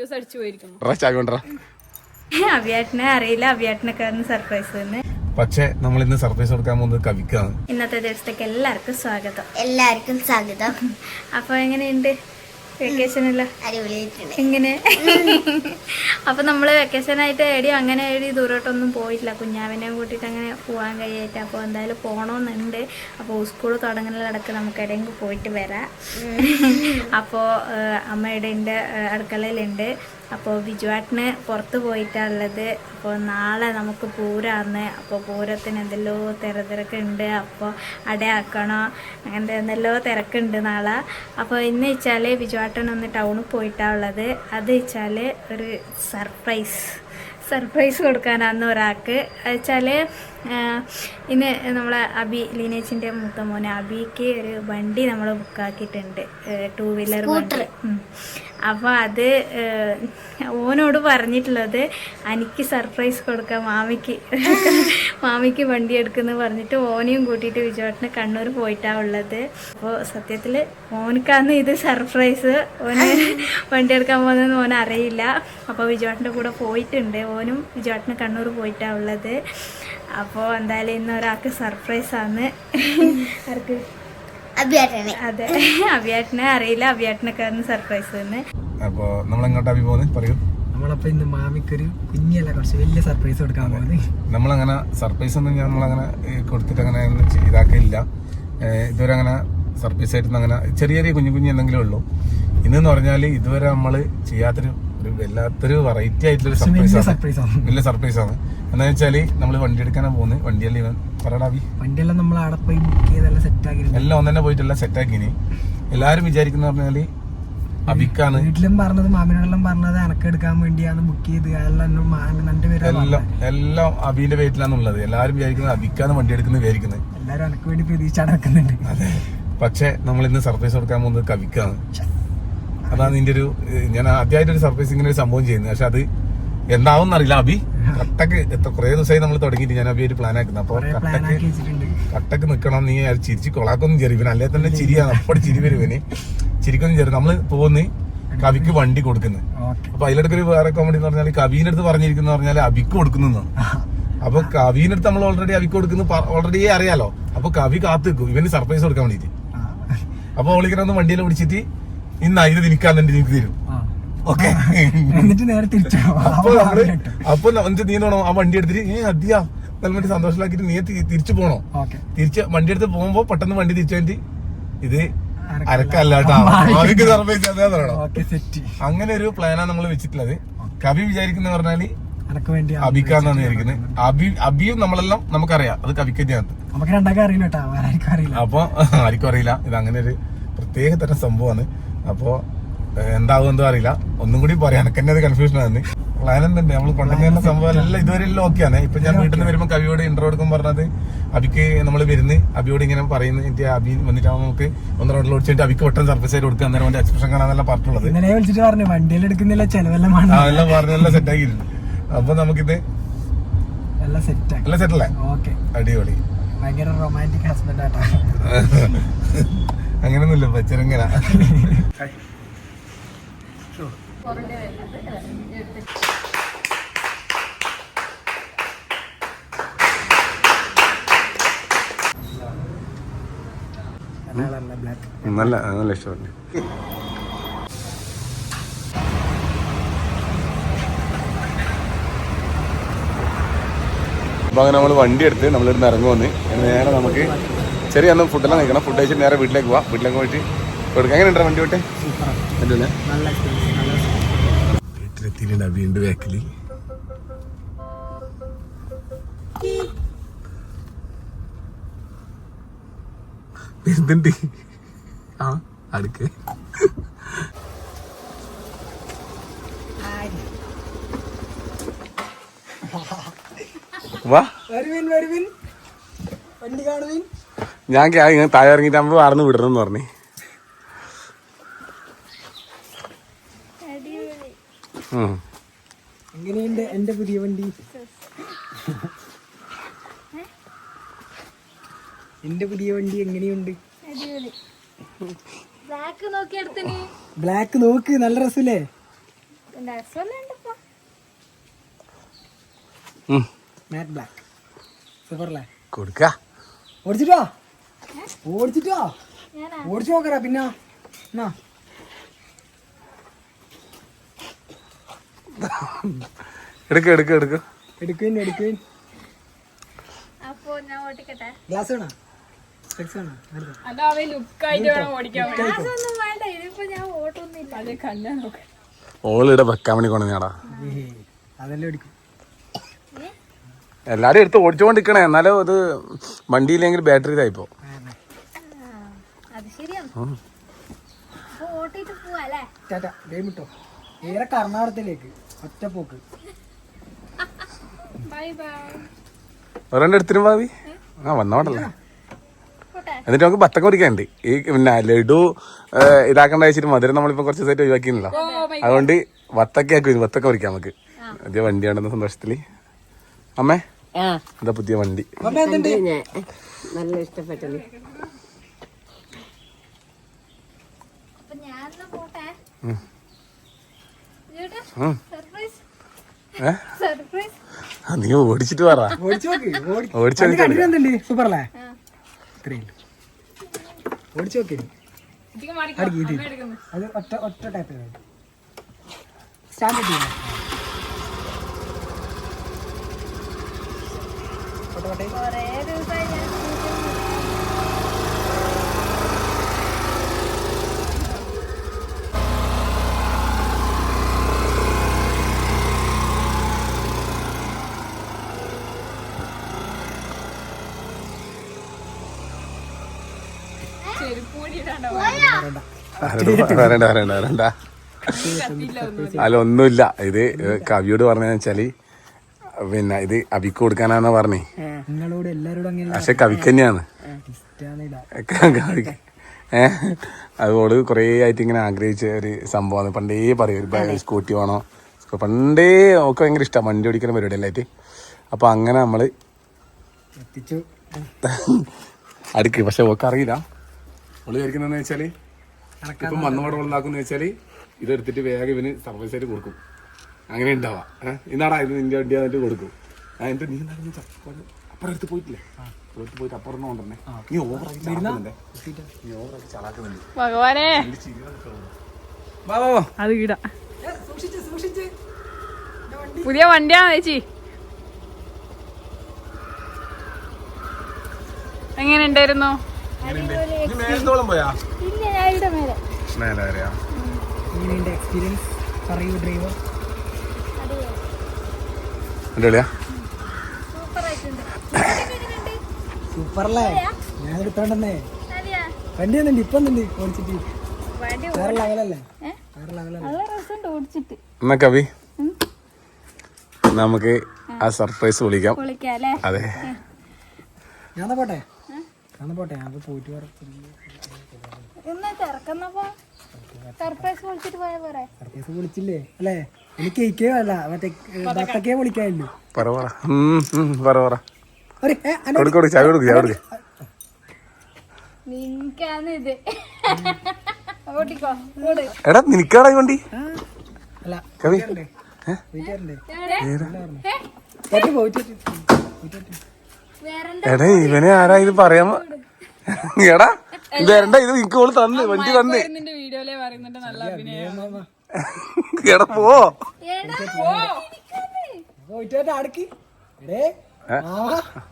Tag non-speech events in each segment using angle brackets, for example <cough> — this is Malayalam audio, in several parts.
കൺഫ്യൂസ് അടിച്ചു പോയിരിക്കുന്നു. അവിയാട്ടിനെ അറിയില്ല. അവിയാട്ടിനൊക്കെ സർപ്രൈസ് തന്നെ. പക്ഷെ നമ്മൾ ഇന്ന് സർപ്രൈസ് കൊടുക്കാൻ പോകുന്നത് കവിക്കാണ്. ഇന്നത്തെ ദിവസത്തേക്ക് എല്ലാവർക്കും സ്വാഗതം. എല്ലാവർക്കും സ്വാഗതം. അപ്പൊ എങ്ങനെയുണ്ട്? വെക്കേഷൻ എങ്ങനെ? അപ്പൊ നമ്മൾ വെക്കേഷൻ ആയിട്ട് എടി അങ്ങനെ എടി ദൂരോട്ടൊന്നും പോയിട്ടില്ല. കുഞ്ഞാവിനെ കൂട്ടിട്ട് അങ്ങനെ പോകാൻ കഴിയായിട്ട്. അപ്പോൾ എന്തായാലും പോകണമെന്നുണ്ട് അപ്പോൾ സ്കൂൾ തുടങ്ങുന്നതിലടക്ക് നമുക്ക് എവിടെയെങ്കിലും പോയിട്ട് വരാം. അപ്പോൾ അമ്മയുടെ അടുക്കളയിലുണ്ട്. അപ്പോൾ ബിജുവാട്ടിന് പുറത്ത് പോയിട്ടാണുള്ളത് അപ്പോൾ നാളെ നമുക്ക് പൂരാന്ന്. അപ്പോൾ പൂരത്തിന് എന്തെല്ലോ തിരത്തിരക്ക് ഉണ്ട്. അപ്പോൾ അടയാക്കണോ. അങ്ങനത്തെ എന്തെല്ലോ തിരക്കുണ്ട് നാളെ. അപ്പോൾ ഇന്ന് വെച്ചാൽ ബിജുവാട്ടൻ ഒന്ന് ടൗണിൽ പോയിട്ടാണുള്ളത് അത് വെച്ചാൽ ഒരു സർപ്രൈസ്. സർപ്രൈസ് കൊടുക്കാനാന്ന് ഒരാൾക്ക്. വെച്ചാൽ ഇന്ന് നമ്മളെ അബി ലീനേജിന്റെ മൂത്ത മോനെ അബിക്ക് ഒരു വണ്ടി നമ്മൾ ബുക്കാക്കിയിട്ടുണ്ട്. ടൂ വീലർ വണ്ടി. അപ്പോൾ അത് ഓനോട് പറഞ്ഞിട്ടുള്ളത് എനിക്ക് സർപ്രൈസ് കൊടുക്കാം മാമിക്ക്. മാമിക്ക് വണ്ടി എടുക്കുന്നു പറഞ്ഞിട്ട് ഓനെയും കൂട്ടിയിട്ട് വിജയോട്ടിന് കണ്ണൂർ പോയിട്ടാണ് ഉള്ളത്. അപ്പോൾ സത്യത്തിൽ ഓനക്കാന്ന് ഇത് സർപ്രൈസ്. ഓന് വണ്ടി എടുക്കാൻ പോകുന്നതെന്ന് ഓൻ അറിയില്ല. അപ്പോൾ വിജയോട്ടിന്റെ കൂടെ പോയിട്ടുണ്ട്. ഓനും വിജയോട്ടിന് കണ്ണൂർ പോയിട്ടാണ് ഉള്ളത്. അപ്പോൾ എന്തായാലും ഇന്ന് ഒരാൾക്ക് സർപ്രൈസാണ് ആർക്ക് അതെ. <laughs> അവിയാട്ടിനെ അറിയില്ല. അവിയാട്ടിനൊക്കെ ഒന്ന് സർപ്രൈസ് തന്നെ. അപ്പൊ നമ്മൾ എങ്ങോട്ടാ പോകുന്നത് പറയൂ. നമ്മളപ്പോ ഇന്ന് മാമിക്കൊരു കുഞ്ഞല്ല കുറച്ച് വലിയ സർപ്രൈസ് കൊടുക്കാൻ പോകുന്നത് നമ്മളങ്ങനെ സർപ്രൈസ് ഒന്നും നമ്മളങ്ങനെ ഏ, കൊടുത്തിട്ട് അങ്ങനെ ഇതാക്കില്ല ഇതുവരെ അങ്ങനെ സർപ്രൈസ് ആയിട്ട് അങ്ങനെ ചെറിയ ചെറിയ കുഞ്ഞു കുഞ്ഞു എന്തെങ്കിലും ഉള്ളൂ. ഇന്നെന്ന് പറഞ്ഞാൽ ഇതുവരെ നമ്മൾ ചെയ്യാത്തൊരു ഒരു വല്ലാത്തൊരു വെറൈറ്റി ആയിട്ടുള്ള സർപ്രൈസ് ആണ്. സർപ്രൈസ് വലിയ സർപ്രൈസ് ആണ്. എന്താ വെച്ചാൽ നമ്മൾ വണ്ടി എടുക്കാനാ പോകുന്നത് വണ്ടിയല്ലേ ഇവൻ. പറയടാ അഭി വണ്ടിയെല്ലാം നമ്മൾ അവിടെ പോയി ബുക്ക് ചെയ്തെല്ലാം സെറ്റ് ആക്കിയിട്ടുണ്ട്. എല്ലാം ഒന്നെ പോയിട്ടെല്ലാം സെറ്റാക്കിനി എല്ലാരും വിചാരിക്കുന്ന പറഞ്ഞാൽ അബിക്കാണ്. വീട്ടിലും പറഞ്ഞത് മാമിനോടെല്ലാം പറഞ്ഞത് അനക്കെടുക്കാൻ വേണ്ടിയാണ് ബുക്ക് ചെയ്ത്. എല്ലാം എല്ലാം അബിന്റെ പേരിലാണുള്ളത്. എല്ലാരും വിചാരിക്കുന്നത് അബിക്കാണ് വണ്ടി എടുക്കുന്നത് വിചാരിക്കുന്നത്. എല്ലാരും അനക്ക് വേണ്ടി പ്രതീക്ഷ നടക്കുന്നുണ്ട്. അതെ. പക്ഷെ നമ്മൾ ഇന്ന് സർപ്രൈസ് കൊടുക്കാൻ പോകുന്നത് കവിക്കാണ്. അതാണ് ഇതിന്റെ ഒരു ഞാൻ ആദ്യമായിട്ട് ഒരു സർപ്രൈസ് ഇങ്ങനെ ഒരു സംഭവം ചെയ്യുന്നത്. പക്ഷെ അത് എന്താവും അറിയില്ല അബി. കട്ടക്ക് എത്ര കുറെ ദിവസമായി നമ്മൾ തുടങ്ങിയിട്ട് ഞാൻ അബി ഒരു പ്ലാൻ ആക്കുന്നത് അപ്പൊ കട്ടക്ക് കട്ടക്ക് നിക്കണം നീ അത് ചിരിച്ച് കൊളാക്കൊന്നും ചെറിയ പിന്നെ അല്ലേ തന്നെ ചിരിയാണ്. അപ്പോൾ ചിരി വരുവനെ ചിരിക്കൊന്നും ചെറിയ നമ്മൾ പോകുന്ന കവിക്ക് വണ്ടി കൊടുക്കുന്നത് അപ്പൊ അതിലടക്ക് ഒരു വേറെ കോമഡി എന്ന് പറഞ്ഞാൽ കവിന്റെ അടുത്ത് പറഞ്ഞിരിക്കുന്ന പറഞ്ഞാൽ അബിക്ക് കൊടുക്കുന്നു അപ്പൊ കവിന്റെ അടുത്ത് നമ്മൾ ഓൾറെഡി അബിക്ക് കൊടുക്കുന്നു ഓൾറെഡി അറിയാലോ. അപ്പൊ കവി കാത്തു നിൽക്കും. ഇവന് സർപ്രൈസ് കൊടുക്കാൻ വേണ്ടിട്ട് അപ്പൊ ഓളിക്കനൊന്ന് ഒന്ന് വണ്ടിയിൽ പിടിച്ചിട്ട് ഇന്ന് ഇത് നിൽക്കാൻ എന്റെ എനിക്ക് തരും. ഓക്കെ. എന്നിട്ട് നേരെ തിരിച്ചു അപ്പൊ നമ്മൾ അപ്പൊ എന്നിട്ട് നീ നോണോ? ആ വണ്ടി എടുത്തിട്ട് ഏ അദിയാ നല്ല സന്തോഷമാക്കിട്ട് നീ തിരിച്ചു പോണോ? തിരിച്ച് വണ്ടി എടുത്ത് പോകുമ്പോ പെട്ടെന്ന് വണ്ടി തിരിച്ചു വേണ്ടി ഇത് അരക്കല്ല. അരക്കല്ല കേട്ടോ അവർക്ക് സർപ്രൈസ് അതേ സെറ്റ്. അങ്ങനെ ഒരു പ്ലാനാണ് നമ്മൾ വെച്ചിട്ടുള്ളത്. കവി വിചാരിക്കുന്ന പറഞ്ഞാൽ അബിക്കാന്നാണ് വിചാരിക്കുന്നത് അബി അബിയും നമ്മളെല്ലാം നമുക്കറിയാം. അത് കവിക്ക് തന്നെയാണ് അപ്പൊ ആർക്കും അറിയില്ല. ഇത് അങ്ങനെ ഒരു പ്രത്യേക തരം സംഭവമാണ്. അപ്പോ എന്താവും എന്തോ അറിയില്ല. ഒന്നും കൂടി പറയാം. എനക്ക് തന്നെ അത് കൺഫ്യൂഷൻ ആണ് പ്ലാൻ എന്തുണ്ട്? നമ്മൾ കൊണ്ടുവരുന്ന സംഭവം എല്ലാം ഇതുവരെ എല്ലാം ഓക്കെയാണ് ഇപ്പൊ ഞാൻ വീട്ടിൽ നിന്ന് വരുമ്പോൾ കവിയോട് ഇന്റർ കൊടുക്കും പറഞ്ഞത് അബിക്ക് നമ്മൾ വരുന്ന് അബിയോട് ഇങ്ങനെ പറയുന്നു. എനിക്ക് അബി വന്നിട്ടാവുമ്പോൾ നമുക്ക് ഒന്ന് റോഡിൽ ഓടിച്ചിട്ട് അബിക്ക് ഒട്ടും സർഫസ് ആയിട്ട് കൊടുക്കുക അന്നേരം അവന്റെ എക്സ്പ്രഷൻ കാണാനെല്ലാം പറഞ്ഞിട്ടുള്ളത് ഇന്നലെ വിളിച്ചിട്ട് പറഞ്ഞു വണ്ടിയിൽ എടുക്കുന്നില്ല ചെലവെല്ലാം പറഞ്ഞെല്ലാം സെറ്റ് ആക്കിയിട്ടുണ്ട് അപ്പൊ നമുക്കിത് എല്ലാം സെറ്റ് എല്ലാം സെറ്റ് അല്ലേ? അടിപൊളി. ഭയങ്കര റൊമാന്റിക് ഹസ്ബൻഡ് ആട്ടാ അങ്ങനെയൊന്നുമില്ല പച്ചരങ്ങന. നല്ല നല്ല ഇഷ്ടമുണ്ട് അപ്പോൾ അങ്ങനെ നമ്മൾ വണ്ടി എടുത്ത് നമ്മളിരുന്ന് ഇറങ്ങുമെന്ന് നേരെ നമുക്ക് ചെറിയ അന്ന് ഫുഡെല്ലാം കഴിക്കണം. ഫുഡ് കഴിച്ചിട്ട് നേരെ വീട്ടിലേക്ക് പോവാം. വീട്ടിലേക്ക് പോയിട്ട് കൊടുക്കാം എങ്ങനെയുണ്ടോ വണ്ടി വിട്ടെ പറ്റൂലേ വീട്ടിലെത്തിയിട്ടുണ്ട് വീണ്ടും വേക്കലി. എന്തുണ്ട് ആ അടുക്ക്. വാ. വരുവിൻ വരുവിൻ. വണ്ടി കാണുവിൻ. ഞാൻ താഴെ ഇറങ്ങിയിട്ട് നമ്മൾ വാർന്ന് വിടണം എന്ന് പറഞ്ഞു. എങ്ങനെയുണ്ട് എന്റെ പുതിയ വണ്ടി? എന്റെ പുതിയ വണ്ടി എങ്ങനെയുണ്ട്? ബ്ലാക്ക് നോക്കി എടുത്തിന്. ബ്ലാക്ക് നോക്ക് നല്ല രസല്ലേ. മാറ്റ് ബ്ലാക്ക് സൂപ്പറല്ലേ കൊടുക്ക. ഓടിച്ചിട്ടോ? ഓടിച്ചിട്ടോ? ഓടിച്ചു നോക്കറാ പിന്നെ. എന്നാ. എടുക്ക എടുക്ക എടുക്ക. എടുക്കുവേൻ എടുക്കുവേൻ അപ്പൊ ഞാൻ ഓട്ടിക്കട്ടെ ഗ്ലാസ് വേണോ? സ്പെക്സ് വേണോ? ഗ്ലാസ് ഒന്നും വേണ്ട. ഇതിപ്പോ ഞാൻ ഓട്ടൊന്നുമില്ല. ഓളിടെ വെക്കാൻ വേണ്ടി ഏയ്, അതെല്ലാം എടുക്കും. എല്ലാരും എടുത്ത് ഓടിച്ചോണ്ടിരിക്കണേ. എന്നാലും അത് വണ്ടിയില്ലെങ്കിൽ ബാറ്ററി ഇതായിപ്പോ അത് ശരിയാണ് അപ്പൊ ഓട്ടിട്ട് പോവാ അല്ലേ ടാറ്റ ഗെയിം നേരെ കർണാടകത്തിലേക്ക്. ഒറ്റ പോക്ക്. ബൈ ബൈ ഒരെണ്ണം എടുത്തിരും ഭാവി? ആ വന്നോണ്ടല്ലേ പോട്ടെ. എന്നിട്ട് നമുക്ക് ബത്തക്ക പൊരിക്കാനുണ്ട്. ഈ പിന്നെ ലഡു ഇതാക്കണ്ട വെച്ചിട്ട് മധുരം നമ്മളിപ്പോ കുറച്ച് ദിവസമായിട്ട് ഒഴിവാക്കിയില്ല അതുകൊണ്ട് വത്തക്ക ആക്കും വത്തക്ക പൊരിക്കാം നമുക്ക്. പുതിയ വണ്ടി ഉണ്ടെന്ന സന്തോഷത്തിൽ. അമ്മേ എന്താ പുതിയ വണ്ടി. നല്ല ഇഷ്ടപ്പെട്ടത് അപ്പൊ ഞാനെന്നാ പോട്ടെ ഉം. ചേട്ടാ ഉം. സർപ്രൈസ് ഏ സർപ്രൈസ് ആ, നീ ഓടിച്ചിട്ട് പറ. ഓടി- ഓടിച്ചു നോക്ക്. അത് ഒറ്റ ഒറ്റ ടാപ്പ് സ്റ്റാൻഡ് ഓട്ടെ. കൊറേ ദിവസമായി ഞാൻ സ്കൂട്ടറിൽ വരണ്ട വരണ്ട വരണ്ട വരണ്ട അല്ല ഒന്നുമില്ല. ഇത് കവിയോട് പറഞ്ഞതെന്ന് വെച്ചാൽ പിന്നെ ഇത് അബിക്ക് കൊടുക്കാനാന്ന പറഞ്ഞേ. നിങ്ങളോട് എല്ലാരോടും പക്ഷെ കവിക്ക് തന്നെയാണ്. അതുപോലെ കവിക്ക് അതുകൊണ്ട് കുറേ ആയിട്ട് ഇങ്ങനെ ആഗ്രഹിച്ച ഒരു സംഭവമാണ്. പണ്ടേ പറയും ഒരു സ്കൂട്ടി വേണോ? പണ്ടേ ഒക്കെ ഭയങ്കര ഇഷ്ടമാണ് വണ്ടി ഓടിക്കുന്ന പരിപാടി എല്ലായിട്ട് അപ്പൊ അങ്ങനെ നമ്മൾ എത്തിച്ചു. അടുക്ക്. പക്ഷെ ഓക്കെ അറിയില്ല. ഓൾ വിചാരിക്കുന്നതെന്ന് വെച്ചാൽ ഇപ്പം വന്നപാട് ഉണ്ടാക്കുന്ന വെച്ചാൽ ഇതെടുത്തിട്ട് വേഗം ഇവന് സർവീസ് ആയിട്ട് കൊടുക്കും. അങ്ങനെ ഉണ്ടാവാ. ഇന്നാടാ ഇത് നിന്റെ വണ്ടി വന്നിട്ട് കൊടുക്കും. എന്നിട്ട് നീ നടന്നു ചപ്പാട് അപ്പുറം എടുത്ത് പോയിട്ടില്ലേ? പോയിട്ട് പോയിട്ട് അപ്പുറം കൊണ്ടുവന്നേ നീ ഓവറാക്കി നീ ഭഗവാനെ. അത് പുതിയ വണ്ടിയാണ് ചേച്ചി? എങ്ങനെ ഉണ്ടായിരുന്നു പോയാ? മേലെ മേലെ വരെയാ എങ്ങനെയുണ്ട് എക്സ്പീരിയൻസ് പറയൂ ഡ്രൈവർ അടിപൊളിയാ. സൂപ്പർ ആയിട്ടുണ്ട് ഇതൊക്കെ സൂപ്പറല്ലേ ഞാൻ എടുത്തോണ്ടെന്നേ വണ്ടി ഒന്നുണ്ട് ഇപ്പൊ ഒന്നുണ്ട് ഓടിച്ചിട്ട്. വണ്ടി വേറെ ലെവലല്ലേ ഏ? വേറെ ലെവലല്ലേ ഓടിച്ചിട്ട്. എന്നാ കവി? നമുക്ക് ആ. സർപ്രൈസ് വിളിക്കാം. അതെ. ഞാൻ പോട്ടെ? ഞാൻ പോട്ടെ. ഞാൻ പോയിട്ട് വരാം. ഇന്ന് തിരക്കുന്നപ്പോ സർപ്രൈസ് വിളിച്ചില്ലേ? അല്ലേ? എനിക്ക് കേക്കേ അല്ല മറ്റേ ബത്തക്കേ എടാ നിനക്കാടാ ഈ വണ്ടി? കവി? പോയിട്ട് പോയിട്ട് എടാ ഇവനെ ആരാ ഇത് പറയാമോ <laughs> എടാ ഇത് വരണ്ട ഇത് നിനക്ക് ഓൾ തന്ന് വണ്ടി തന്ന്. എടാ പോ.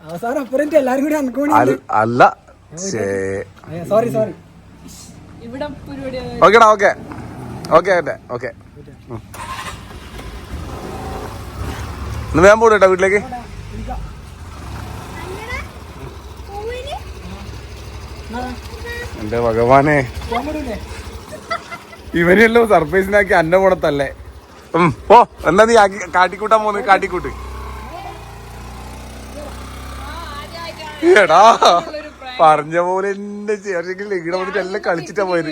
അവസാനം അപ്പുറം എല്ലാരും കൂടി അല്ല സോറി സോറി ഓക്കേടാ ഓക്കെ. Okay okay okay. ഇന്ന് വേഗം പോട്ടോ വീട്ടിലേക്ക്. എന്റെ ഭഗവാനെ. ഇവനെയല്ലോ സർപ്രൈസിനാക്കി അന്ന ഓ എന്നാ നീ കാട്ടിക്കൂട്ടാൻ പോന്ന് കാട്ടിക്കൂട്ട്. എടാ പറഞ്ഞ പോലെ എന്റെ ചേർച്ചെങ്കിലും ഇവിടെ വന്നിട്ട് എല്ലാം കളിച്ചിട്ടാ പോയത്.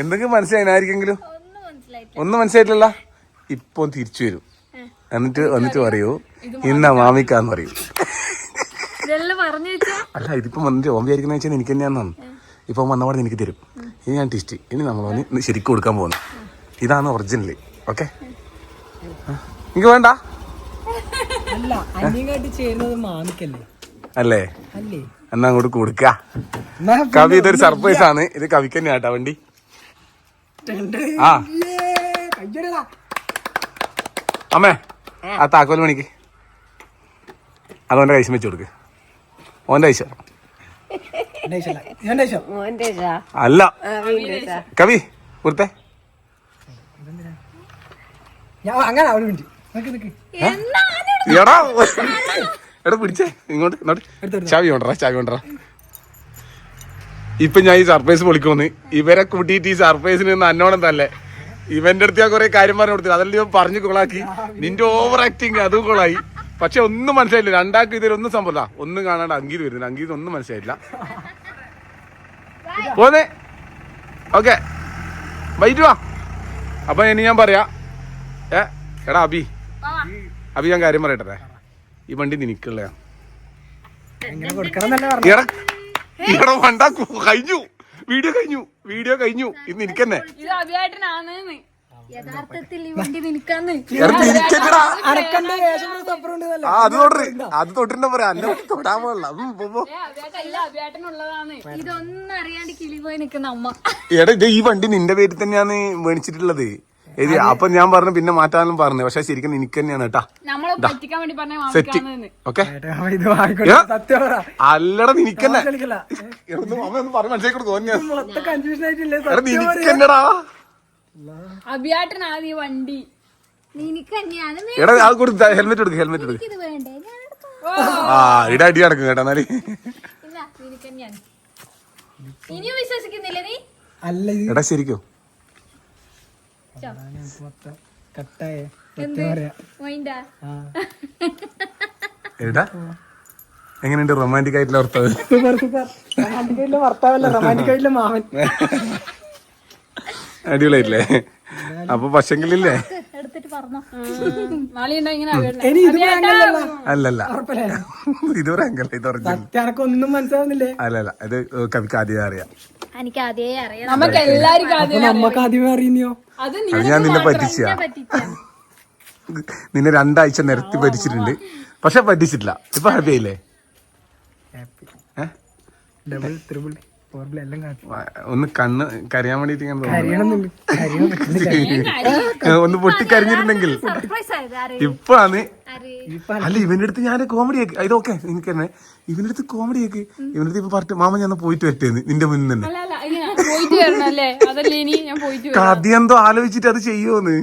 എന്തെങ്കിലും മനസ്സിലായിരിക്കെങ്കിലും ഒന്നും മനസ്സിലായിട്ടില്ല. ഇപ്പൊ തിരിച്ചു വരും. എന്നിട്ട് വന്നിട്ട് പറയൂ. ഇന്ന മാമിക്കാന്ന് പറയൂ. അല്ല ഇതിപ്പോ വന്നിട്ട് ഓൻ വിചാരിക്കുന്ന വെച്ചാൽ എനിക്ക് തന്നെയാണെന്നാണ് ഇപ്പൊ വന്നപാടെ എനിക്ക് തരും. ഇനി ഞാൻ ടിസ്റ്റ്. ഇനി നമ്മൾ ശരിക്കും കൊടുക്കാൻ പോകുന്നു ഇതാണ് ഒറിജിനൽ ഓക്കെ എനിക്ക് വേണ്ട? അല്ല എന്നാ അങ്ങോട്ട് കൊടുക്ക. കവി ഇതൊരു സർപ്രൈസ് ആണ്. ഇത് കവിക്ക് തന്നെ കേട്ടാ വണ്ടി ആ. അമ്മേ ആ താക്കോൽ മണിക്ക് അതോന്റെ കൈസം വെച്ച് കൊടുക്ക്. ഓന്റെ ഐശ അല്ല. കവി കൊടുത്തെ എടാ എടാ പിടിച്ചേ. ഇങ്ങോട്ട് ഇങ്ങോട്ട്. ചാവി കൊണ്ടറാ ചാവി കൊണ്ടറാ ഇപ്പൊ ഞാൻ ഈ സർപ്രൈസ് പൊളിക്കോന്ന് ഇവരെ കൂട്ടിയിട്ട് ഈ സർപ്രൈസിന് നിന്ന് അന്നോണം തന്നെ ഇവന്റെ അടുത്ത് ഞാൻ കുറെ കാര്യം പറഞ്ഞു കൊടുത്തു അതെല്ലാം ഇവൻ പറഞ്ഞു കൊളാക്കി. നിന്റെ ഓവർ ആക്ടിങ് അതും കൊളായി. പക്ഷെ ഒന്നും മനസ്സിലായില്ല. രണ്ടാൾക്ക് ഇതിലൊന്നും സംഭവമില്ല. ഒന്നും കാണാണ്ട് അങ്കീത് വരുന്നില്ല അങ്കീത് ഒന്നും മനസ്സിലായില്ല. പോന്നെ. ഓക്കെ. വൈറ്റ് വാ. അപ്പൊ ഇനി ഞാൻ പറയാ. ഏ എടാ അബി. അബി ഞാൻ കാര്യം പറയട്ടെ. ഈ വണ്ടി നിനക്കുള്ളയാ എങ്ങനെ കൊടുക്കണം പറഞ്ഞു എടാ വണ്ട കഴിഞ്ഞു. വീഡിയോ കഴിഞ്ഞു. വീഡിയോ കഴിഞ്ഞു. ഇന്ന് എനിക്കെന്നെ യഥാർത്ഥത്തിൽ ഈ വണ്ടി നിനക്കാന്ന് ആ അത് തൊട്ട് അത് തൊട്ടിട്ട് പറയാ അന്നെ തൊടാൻ പാടില്ല ഉം, പോ, പോ. അഭിയായിട്ടല്ല അഭിയായിട്ടനുള്ളതാണ് ഇതൊന്നും അറിയാണ്ട് കിളി പോയി നിൽക്കുന്ന അമ്മ. എടാ ഇത് ഈ വണ്ടി നിന്റെ പേരിൽ തന്നെയാണ് മേടിച്ചിട്ടുള്ളത്. ഇത് അപ്പൊ ഞാൻ പറഞ്ഞു പിന്നെ മാറ്റാനും പറഞ്ഞു. പക്ഷെ ശരിക്കും എനിക്ക് തന്നെയാണ് കേട്ടാ. നമ്മളെ പറ്റിക്കാൻ വേണ്ടി പറഞ്ഞ സെറ്റ് ഓക്കെ. ഇത് വാങ്ങിക്കോട്ടെ. ഏ? സത്യം പറ. അല്ലടാ നിനക്കെന്നെ കളിക്കല എടാ, ഒന്ന് അവൻ ഒന്ന് പറഞ്ഞ് മനസ്സിലാക്കി കൊടുക്കും മൊത്തം കൺഫ്യൂഷൻ ആയിട്ടില്ലേ? എടാ സത്യം പറ. നിനക്കെന്നടാ വണ്ടി. എടാ അത് കൊടുത്ത ഹെൽമെറ്റ് എടുക്ക് ഹെൽമെറ്റ് എടുക്ക്. ഇത് വേണ്ടേ? ഞാൻ എടുത്തു. ആ ഇട അടി നടക്കും കേട്ടോ എന്നാൽ. ഇനിയും വിശ്വസിക്കുന്നില്ല നീ? അല്ല എടാ ശരിക്കും. കട്ടായ. എടാ എങ്ങനെയുണ്ട് റൊമാന്റിക് ആയിട്ടുള്ള ഭർത്താവ് റൊമാന്റിക് ആയിട്ടുള്ള ഭർത്താവല്ല റൊമാന്റിക് ആയിട്ടുള്ള മാമൻ. <laughs> അടിപൊളിയായില്ലേ അപ്പൊ പക്ഷെങ്കിലില്ലേ പ്രാങ്കല്ലല്ലോ അല്ലല്ല. ഇതുവരെ അങ്കല്ല ഇത് ഒന്നും മനസ്സിലാവുന്നില്ലേ? അല്ലല്ല ഇത് കവിക്ക് ആദ്യം അറിയാം. എനിക്ക് ആദ്യമേ അറിയാം നമുക്ക് എല്ലാവർക്കും ആദ്യമേ അറിയുന്നോ അത് നീ ഞാൻ നിന്നെ പറ്റിച്ച. നിന്നെ രണ്ടാഴ്ച നിരത്തി പറ്റിച്ചിട്ടുണ്ട് പക്ഷെ പറ്റിച്ചിട്ടില്ല. ഇപ്പൊ ഹാപ്പി ആയില്ലേ? ഡബിൾ ത്രിബിൾ ഒന്ന് കണ്ണ് കരയാൻ വേണ്ടിട്ട് <laughs> ഒന്ന് ആര് ഇപ്പാണ്. അല്ല ഇവന്റെ അടുത്ത് ഞാൻ കോമഡി ആക്കി. ഇതൊക്കെ എനിക്ക് തന്നെ. ഇവന്റെ അടുത്ത് കോമഡി ആക്കി. ഇവന്റെ അടുത്ത് ഇപ്പൊ പറഞ്ഞു മാമ ഞാൻ പോയിട്ട് വരട്ടേന്ന്. നിന്റെ മുന്നിൽ തന്നെ അല്ല അല്ല ഇങ്ങനെ പോയിട്ട് വരണം അല്ലേ? ഇനി ഞാൻ പോയിട്ട് വരാം. കഥ എന്തോ ആലോചിച്ചിട്ട് അത് ചെയ്യുമോന്ന്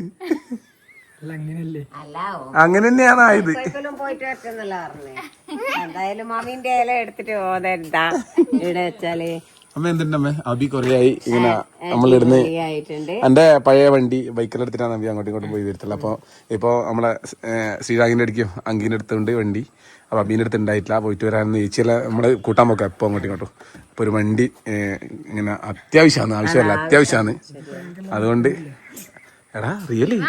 അങ്ങനെ തന്നെയാണ് ആയത് എന്തായാലും മാമിന്റെ ഇല എടുത്തിട്ട് പോകരുതാ ഇവിടെ വെച്ചാൽ അമ്മ എന്തുണ്ട് അമ്മ? അബി കൊറേ ആയി ഇങ്ങനെ നമ്മളിരുന്ന് എന്റെ പഴയ വണ്ടി ബൈക്കിലെടുത്തിട്ടാണ് അബി അങ്ങോട്ടും ഇങ്ങോട്ടും പോയി വരത്തുള്ളൂ അപ്പൊ ഇപ്പൊ നമ്മളെ ശ്രീരാഗിന്റെ അടുക്കും അങ്കീന്റെ അടുത്തുണ്ട് വണ്ടി. അപ്പൊ അബീന്റെ അടുത്ത് ഉണ്ടായിട്ടില്ല. പോയിട്ട് വരാനെന്ന് ചേച്ചിയല്ല നമ്മൾ കൂട്ടാൻ പോക്കാം ഇപ്പൊ അങ്ങോട്ടും ഇങ്ങോട്ടും. അപ്പൊ ഒരു വണ്ടി ഇങ്ങനെ അത്യാവശ്യമാണ്. ആവശ്യമല്ല അത്യാവശ്യമാണ്. അതുകൊണ്ട് എടാ റിയലി?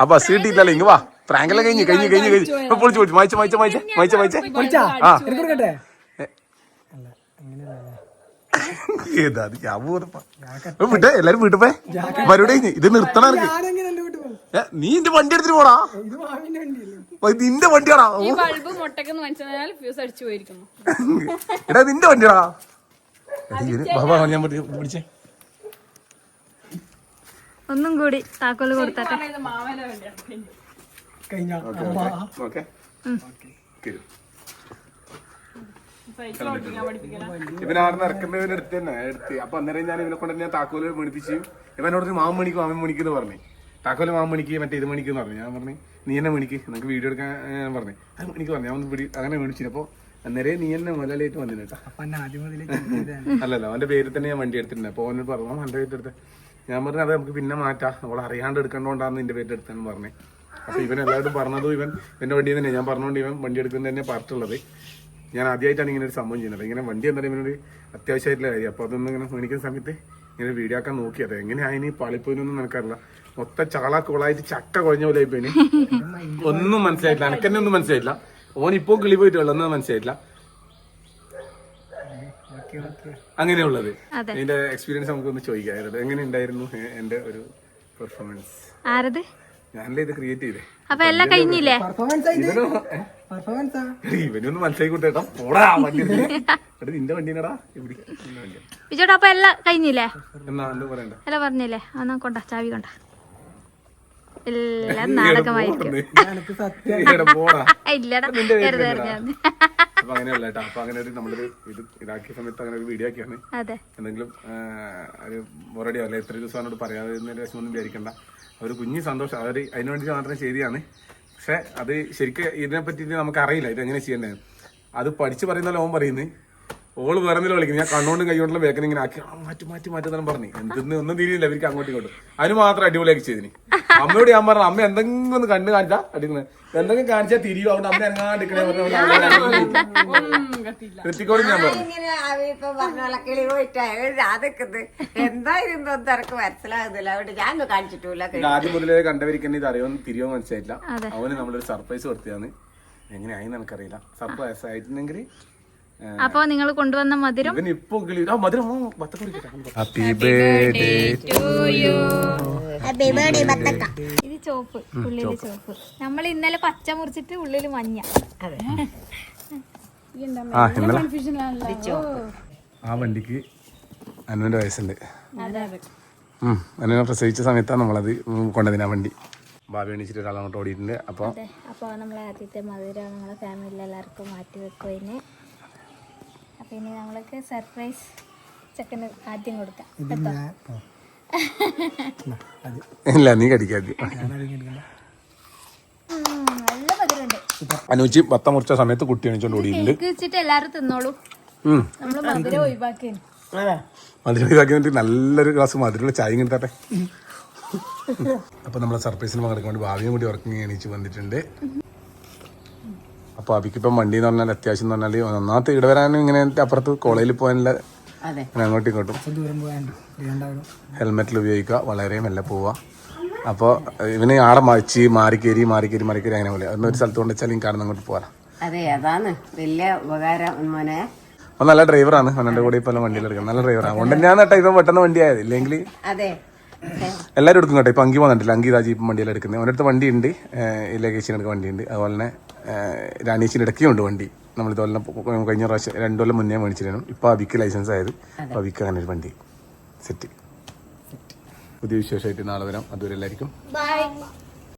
ആ ബസ് കിട്ടിയില്ലല്ലോ ഇങ്ങ് വാ. പ്രാങ്കെല്ലാം കഴിഞ്ഞ് കഴിഞ്ഞ് കഴിഞ്ഞ് കഴിഞ്ഞു. ഇപ്പൊ പൊളിച്ചു പൊളിച്ചു മായിച്ച മായിച്ച മായിച്ച മായിച്ച മായിച്ച. പൊളിച്ചാ? ആ. ഏതാ വിട്ടെ എല്ലാരും വീട്ടിൽ പോയെ കഴിഞ്ഞ് ഇത് നിർത്തണ നീ എന്റെ വണ്ടി എടുത്തിട്ട് പോടാ. നിന്റെ വണ്ടിയാടാ. ഈ ബൾബ് മുട്ടക്കെന്ന് മനസ്സിലായാൽ ഫ്യൂസ് അടിച്ചു പോയിരിക്കുന്നു. എടാ നിന്റെ വണ്ടിയാടാ. ബാബാ ഞാൻ പിടിച്ചേ. ഒന്നും കൂടി താക്കോൽ കൊടുത്താട്ടെ. ഇത് മാമന്റെ വണ്ടിയാണ്. കഴിഞ്ഞ ഓക്കെ സൈക്കിൾ ഓടിക്കാൻ പഠിപ്പിക്കണം ഇവൻ എടുത്ത് തന്നെ എടുത്ത്. അപ്പൊ അന്നേരം ഞാൻ ഇവനെ കൊണ്ട് ഞാൻ താക്കോൽ മേടിപ്പിച്ചു ഇവനോട് മാമൻ മണിക്ക് മാമൻ മണിക്ക് എന്ന് പറഞ്ഞു. താക്കോൽ മാമൻ മണിക്ക് മറ്റേ ഇത് മണിക്ക് എന്ന് പറഞ്ഞു. ഞാൻ പറഞ്ഞു നീ എന്നെ മണിക്ക് നിനക്ക് വീഡിയോ എടുക്കാൻ ഞാൻ പറഞ്ഞു. അത് മണിക്ക് പറഞ്ഞു. ഞാൻ ഒന്ന് പിടി അങ്ങനെ മേടിച്ചു അപ്പൊ അന്നേരം നീ എന്നെ മുതലായിട്ട് വന്നില്ല കേട്ടോ. അല്ലല്ലോ അവന്റെ പേരിൽ തന്നെ ഞാൻ വണ്ടി എടുത്തിട്ടുണ്ട്. അപ്പൊ അവനോട് പറഞ്ഞു "മാമ, എന്റെ പേരിൽ എടുത്ത്. ഞാൻ പറഞ്ഞു അത് നമുക്ക് പിന്നെ മാറ്റാം. അവൾ അറിയാണ്ട് എടുക്കണ്ടോണ്ടാന്ന് നിന്റെ പേരിൽ എടുത്തെന്ന് പറഞ്ഞു. അപ്പൊ ഇവൻ എല്ലാവരും പറഞ്ഞതും ഇവൻ എന്റെ വണ്ടി തന്നെ ഞാൻ പറഞ്ഞുകൊണ്ട് ഇവൻ വണ്ടി എടുക്കുന്നത് തന്നെ പറഞ്ഞിട്ടുള്ളത് ഞാൻ ആദ്യമായിട്ടാണ് ഇങ്ങനെ ഒരു സംഭവം ചെയ്യുന്നത്. ഇങ്ങനെ വണ്ടി എന്തായാലും ഇവനൊരു അത്യാവശ്യമായിട്ടുള്ള കാര്യം. അപ്പൊ അതൊന്നും ഇങ്ങനെ മേടിക്കുന്ന സമയത്ത് ഇങ്ങനെ വീഡിയോ ആക്കാൻ നോക്കിയത് എങ്ങനെയായിന് പാളിപ്പോയിനൊന്നും നിനക്കറിയില്ല മൊത്ത ചാള കോളായിട്ട് ചക്ക കുഴഞ്ഞ പോലെ ആയിപ്പോയിന് ഒന്നും മനസ്സിലായിട്ടില്ല. എനക്കെന്നെ ഒന്നും മനസ്സിലായിട്ടില്ല. ഓൻ ഇപ്പൊ കിളി പോയിട്ടുള്ള. ഒന്നും മനസ്സിലായിട്ടില്ല. അങ്ങനെയുള്ളത്. എന്റെ എക്സ്പീരിയൻസ് നമുക്കൊന്ന് ചോദിക്കാമായിരുന്നു എങ്ങനെ ഉണ്ടായിരുന്നു എന്റെ ഒരു പെർഫോമൻസ് ആരത്? ഞാനല്ലേ ഇത് ക്രിയേറ്റ് ചെയ്തേ? അപ്പൊ എല്ലാം കഴിഞ്ഞില്ലേ? ഇവനൊന്ന് മനസ്സിലാക്കി പോടാ വണ്ടി. നിന്റെ ഇവിടെ. വിജോട്ടാ അപ്പൊ എല്ലാം കഴിഞ്ഞില്ലേ? എന്നാ എന്ത് പറയണ്ട. എല്ലാം പറഞ്ഞില്ലേ? എന്നാ കൊണ്ട ചാവി കൊണ്ട. എല്ലാം നാടകമായിരിക്കും. ഇല്ലടാ. വെറുതെ. അറിഞ്ഞാന്ന്. അപ്പൊ അങ്ങനെയല്ല കേട്ടോ. അപ്പൊ അങ്ങനെ ഒരു നമ്മളൊരു ഇത് ഇതാക്കിയ സമയത്ത് അങ്ങനെ ഒരു വീഡിയോ ആക്കിയാണ്. അതെ. എന്തെങ്കിലും ഒരു മൊറടിയോ അല്ലെ എത്ര ദിവസം പറയാതെ ഒന്നും വിചാരിക്കണ്ട. ഒരു കുഞ്ഞു സന്തോഷം അവർ അതിനു വേണ്ടി മാത്രം ചെയ്തതാണ്. പക്ഷെ അത് ശരിക്കും ഇതിനെ പറ്റിയിട്ട് നമുക്ക് അറിയില്ല. ഇത് എങ്ങനെ ചെയ്യേണ്ടത്. അത് പഠിച്ചു പറയുന്നല്ലോ ഓൻ പറയുന്നത് ഓൾ പറഞ്ഞില്ല വിളിക്കും ഞാൻ കണ്ണോണ്ടും കൈകൊണ്ടുള്ള വേക്കൻ ഇങ്ങനെ ആക്കി മാറ്റി മാറ്റി മാറ്റി പറഞ്ഞു. എന്തെന്ന് ഒന്നും തീരില്ല അവർക്ക് അങ്ങോട്ടും ഇങ്ങോട്ടും. അതിന് മാത്രം അടിപൊളിയാക്കി ചെയ്തിന്. അമ്മയോട് ഞാൻ പറഞ്ഞു അമ്മ എന്തെങ്കിലും ഒന്ന് കണ്ടു കാണിച്ചാ അടിക്കുന്നത് എന്തെങ്കിലും കാണിച്ചാൽ തിരിയും അതുകൊണ്ട് അമ്മ എങ്ങാണ്ടിക്കണേ ഋത്തിക്കോട് ഞാൻ പറഞ്ഞു. പറഞ്ഞ ഞാൻ കാണിച്ചിട്ടില്ല ആദ്യം മുതലേ കണ്ടവരിക്കന്നെ ഇത് അറിയോ തിരിയോ മനസ്സിലായിട്ടില്ല. അവന് നമ്മളൊരു സർപ്രൈസ് കൊടുത്തതാണ്. എങ്ങനെയായി എനിക്കറിയില്ല. സർപ്രൈസ് ആയിട്ടുണ്ടെങ്കിൽ അപ്പൊ നിങ്ങൾ കൊണ്ടുവന്ന മധുരം? ഇവൻ ഇപ്പൊ കിളി ആ മധുരം ഹാപ്പി ബർത്ത്ഡേ ഹാപ്പി ബർത്ത്ഡേ ബത്തക്ക. ഇത് ചോപ്പ് ഉള്ളിൽ ചോപ്പ്. നമ്മൾ ഇന്നലെ പച്ച മുറിച്ചിട്ട് ഉള്ളിൽ മഞ്ഞ. ആ വണ്ടിക്ക് അനുവിന്റെ വയസ്സുണ്ട്. അനുവിനെ പ്രസവിച്ച സമയത്താണ് നമ്മളത് കൊണ്ടതിന് ആ വണ്ടി. ഭാവി എണീച്ചിട്ട് ഒരാൾ അങ്ങോട്ട് ഓടിയിട്ടുണ്ട് അപ്പോൾ അപ്പൊ അപ്പോൾ നമ്മളെ ആദ്യത്തെ മധുരം നമ്മളെ ഫാമിലി എല്ലാവർക്കും മാറ്റി വെക്കുവതിന് ഇനി നമ്മൾക്ക് സർപ്രൈസ് ചെക്കന് ആദ്യം കൊടുക്കാം. <laughs> ഇല്ല നീ കടിക്കാതി ഉം, നല്ല മധുരമുണ്ട്. അനുജി പത്ത മുറിച്ച സമയത്ത് കുട്ടി എണീച്ചോണ്ട് ഓടിയിട്ടുണ്ട്. തിന്നോളൂ. മധുരം ഒഴിവാക്കി നല്ലൊരു ഗ്ലാസ് മധുരമുള്ള ചായ കിട്ടട്ടെ. അപ്പൊ നമ്മളെ സർപ്രൈസിന് പങ്കെടുക്കാൻ വേണ്ടി ഭാവിയും കൂടി ഉറക്കി എണീച്ച് വന്നിട്ടുണ്ട്. അപ്പൊ അവിക്കിപ്പം വണ്ടി എന്ന് പറഞ്ഞാൽ അത്യാവശ്യം എന്ന് പറഞ്ഞാൽ ഒന്നാമത്തെ ഇവിടെ വരാനും ഇങ്ങനെ അപ്പുറത്ത് കോളേജിൽ പോകാനുള്ള അങ്ങോട്ടും ഇങ്ങോട്ടും. ഹെൽമെറ്റിൽ ഉപയോഗിക്കുക വളരെ മെല്ലെ പോവുക. അപ്പോൾ ഇവന് ആടെ മറിച്ച് മാറിക്കേരി മാറിക്കേരി മാറിക്കേരി അങ്ങനെ പോലെ. അതൊന്നും ഒരു സ്ഥലത്ത് കൊണ്ട് വെച്ചാൽ എനിക്ക് കാണുന്ന അങ്ങോട്ട് പോകാം അതെ അതാണ്. വലിയ ഉപകാരം മോനെ. അവൻ നല്ല ഡ്രൈവറാണ്. അവനെ കൂടെ ഇപ്പൊ വണ്ടിയിൽ എടുക്കുന്നത് നല്ല ഡ്രൈവറാണ്. അതുകൊണ്ട് ഞാൻ കേട്ടോ ഇപ്പം പെട്ടെന്ന് വണ്ടി ആയത്. ഇല്ലെങ്കിൽ എല്ലാരും എല്ലാവരും എടുക്കും കേട്ടോ. ഇപ്പം അങ്കി വന്നിട്ടില്ല അങ്കി ഇതാ ജീപ്പ് വണ്ടിയിൽ എടുക്കുന്നത്. അവന്റെ അടുത്ത് വണ്ടി ഉണ്ട് ഇല്ലേ എടുക്കാൻ വണ്ടിയുണ്ട്. അതുപോലെ തന്നെ രാണീച്ചിന് ഇടയ്ക്കുണ്ട് വണ്ടി. നമ്മൾ ഇതുപോലെ കഴിഞ്ഞ പ്രാവശ്യം രണ്ടു കൊല്ലം മുന്നേ മേടിച്ചിരുന്നു. ഇപ്പോൾ അവിക്ക് ലൈസൻസ് ആയത്. അപ്പോൾ അവിക്ക് അങ്ങനെ ഒരു വണ്ടി. സെറ്റ് പുതിയ വിശേഷമായിട്ട് നാളെ വരാം. അതുവരെ എല്ലാവർക്കും ബൈ